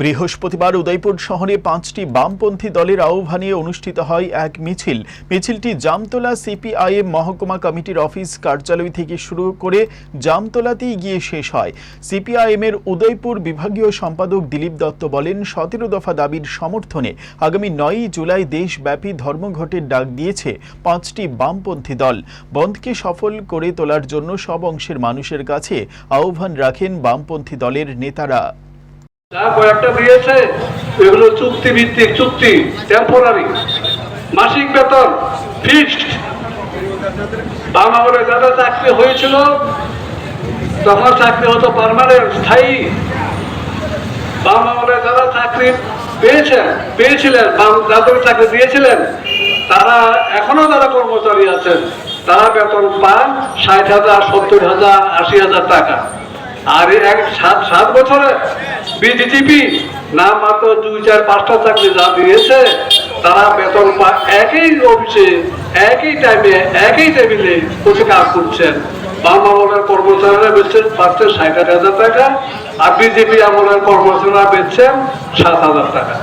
বৃহস্পতিবার উদয়পুর শহরে পাঁচটি বামপন্থী দলের আহ্বানে অনুষ্ঠিত হয় এক মিছিল। মিছিলটি জামতলা সিপিআইএম মহকুমা কমিটির অফিস কার্যালয় থেকে শুরু করে জামতলাতেই গিয়ে শেষ হয়। সিপিআইএম এর উদয়পুর বিভাগীয় সম্পাদক দিলীপ দত্ত বলেন, সতেরো দফা দাবির সমর্থনে আগামী নয়ই জুলাই দেশব্যাপী ধর্মঘটের ডাক দিয়েছে পাঁচটি বামপন্থী দল। বন্ধকে সফল করে তোলার জন্য সব অংশের মানুষের কাছে আহ্বান রাখেন বামপন্থী দলের নেতারা। যা কয়েকটা দিয়েছে এগুলো চুক্তি ভিত্তিক চুক্তি টেম্পোরারি মাসিক বেতন ফিক্সড আমলে যারা চাকরি হয়েছিল তখন চাকরি হতো পার্মানেন্ট স্থায়ী। আমলে যারা চাকরি পেয়েছেন, পেয়েছিলেন যাদের চাকরি দিয়েছিলেন। তারা এখনও যারা কর্মচারী আছেন, তারা বেতন পান ষাট হাজার, সত্তর হাজার, আশি হাজার টাকা। আর এক সাত সাত বছরে বিজিটিপি না মাত্র দুই চার পাঁচটা চাকরি যা দিয়েছে, তারা বেতন পায় একই অফিসে একই টাইমে একই টেবিলে বসে কাজ করছেন। বাম আমলের কর্মচারীরা বেচছেন পাঁচশো ষাট হাজার টাকা, আর বিজেপি আমলের কর্মচারীরা বেচছেন সাত হাজার টাকা।